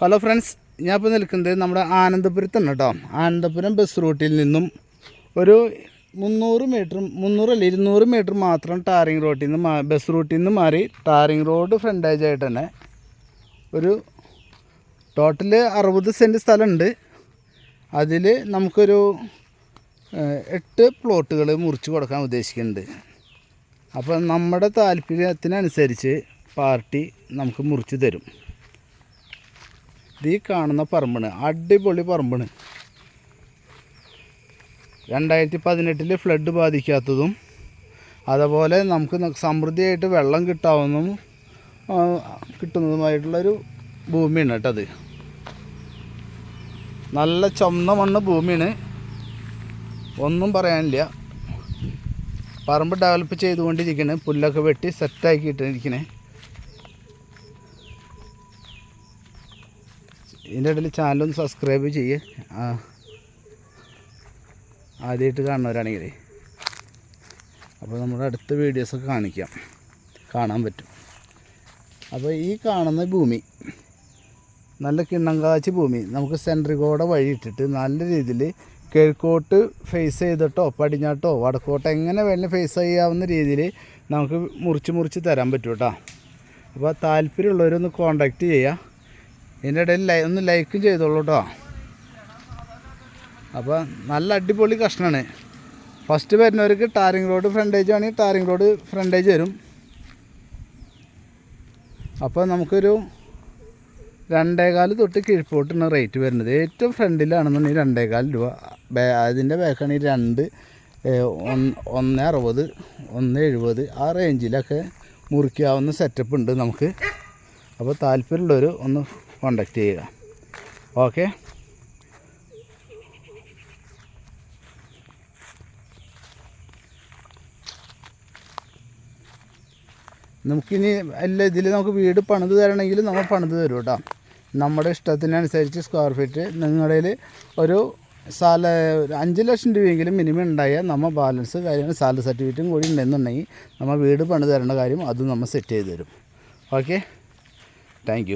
Hello friends ഞാൻ ഇപ്പോൾ നിൽക്കുന്നത് നമ്മുടെ ആനന്ദപുരത്താണ് കേട്ടോ. ആനന്ദപുരം ബസ് റൂട്ടിൽ നിന്നും ഒരു മുന്നൂറ് മീറ്റർ മുന്നൂറ് അല്ല ഇരുന്നൂറ് മീറ്റർ മാത്രം ടാറിങ് റോട്ടിൽ നിന്ന് ബസ് റൂട്ടിൽ നിന്ന് മാറി ടാറിങ് റോഡ് ഫ്രണ്ടേജ് ആയിട്ട് തന്നെ ഒരു ടോട്ടൽ അറുപത് സെന്റ് സ്ഥലമുണ്ട്. അതിൽ നമുക്കൊരു എട്ട് പ്ലോട്ടുകൾ മുറിച്ച് കൊടുക്കാൻ ഉദ്ദേശിക്കുന്നുണ്ട്. അപ്പോൾ നമ്മുടെ താല്പര്യത്തിനനുസരിച്ച് പാർട്ടി നമുക്ക് മുറിച്ച് തരും. ഈ കാണുന്ന പറമ്പാണ്. അടിപൊളി പറമ്പാണ്. രണ്ടായിരത്തി പതിനെട്ടിൽ ഫ്ലഡ് ബാധിക്കാത്തതും അതുപോലെ നമുക്ക് സമൃദ്ധിയായിട്ട് വെള്ളം കിട്ടാവുന്നതും കിട്ടുന്നതുമായിട്ടുള്ളൊരു ഭൂമിയാണ് കേട്ടത് നല്ല ചുമന്ന മണ്ണ് ഭൂമിയാണ്. ഒന്നും പറയാനില്ല. പറമ്പ് ഡെവലപ്പ് ചെയ്തുകൊണ്ടിരിക്കണേ. പുല്ലൊക്കെ വെട്ടി സെറ്റാക്കിയിട്ടിരിക്കണേ ഇതിന്റെ ഇടയിൽ ചാനലൊന്ന് സബ്സ്ക്രൈബ് ചെയ്യേ. ആദ്യമായിട്ട് കാണുന്നവരാണെങ്കിൽ. അപ്പോൾ നമ്മുടെ അടുത്ത വീഡിയോസൊക്കെ കാണിക്കാം. കാണാൻ പറ്റും. അപ്പോൾ ഈ കാണുന്ന ഭൂമി നല്ല കിണ്ണങ്കാച്ചി ഭൂമി നമുക്ക് സെൻട്രികോടെ വഴിയിട്ടിട്ട് നല്ല രീതിയിൽ കിഴക്കോട്ട് ഫേസ് ചെയ്തിട്ടോ പടിഞ്ഞാട്ടോ വടക്കോട്ടോ എങ്ങനെ വേണമെങ്കിലും ഫേസ് ചെയ്യാവുന്ന രീതിയിൽ നമുക്ക് മുറിച്ച് മുറിച്ച് തരാൻ പറ്റും കേട്ടോ അപ്പോൾ താല്പര്യമുള്ളവരൊന്ന് കോണ്ടാക്റ്റ് ചെയ്യുക ഇതിന്റെ ഇടയിൽ ഒന്ന് ലൈക്കും ചെയ്തോളൂ കേട്ടോ അപ്പോൾ നല്ല അടിപൊളി കഷ്ണമാണ് ഫസ്റ്റ് വരുന്നവർക്ക് ടാറിങ് റോഡ് ഫ്രണ്ടേജ് ആണെങ്കിൽ ടാറിങ് റോഡ് ഫ്രണ്ടേജ് വരും. അപ്പോൾ നമുക്കൊരു രണ്ടേകാൽ തൊട്ട് കിഴിപ്പോട്ടാണ് റേറ്റ് വരുന്നത്. ഏറ്റവും ഫ്രണ്ടിലാണെന്നുണ്ടെങ്കിൽ രണ്ടേകാൽ രൂപ. ബേ അതിന്റെ ബാക്കാണെങ്കിൽ രണ്ട് ഒന്ന് അറുപത് ഒന്ന് എഴുപത്. ആ റേഞ്ചിലൊക്കെ മുറിക്കാവുന്ന സെറ്റപ്പ് ഉണ്ട് നമുക്ക്. അപ്പോൾ താല്പര്യമുള്ളവർ ഒന്ന് കോണ്ടാക്ട് ചെയ്യുക. ഓക്കെ നമുക്കിനി അല്ല ഇതിൽ നമുക്ക് വീട് പണിത് തരണമെങ്കിൽ നമ്മൾ പണിത് തരും കേട്ടോ. നമ്മുടെ ഇഷ്ടത്തിനനുസരിച്ച് സ്ക്വയർ ഫീറ്റ് നിങ്ങളുടെ ഒരു സാല അഞ്ച് ലക്ഷം രൂപയെങ്കിലും മിനിമം ഉണ്ടായാൽ നമ്മൾ ബാലൻസ് കാര്യങ്ങൾ സാലറി സർട്ടിഫിക്കറ്റും കൂടി ഉണ്ടെന്നുണ്ടെങ്കിൽ നമ്മൾ വീട് പണിത് തരേണ്ട കാര്യം അതും നമ്മൾ സെറ്റ് ചെയ്ത് തരും. Okay thank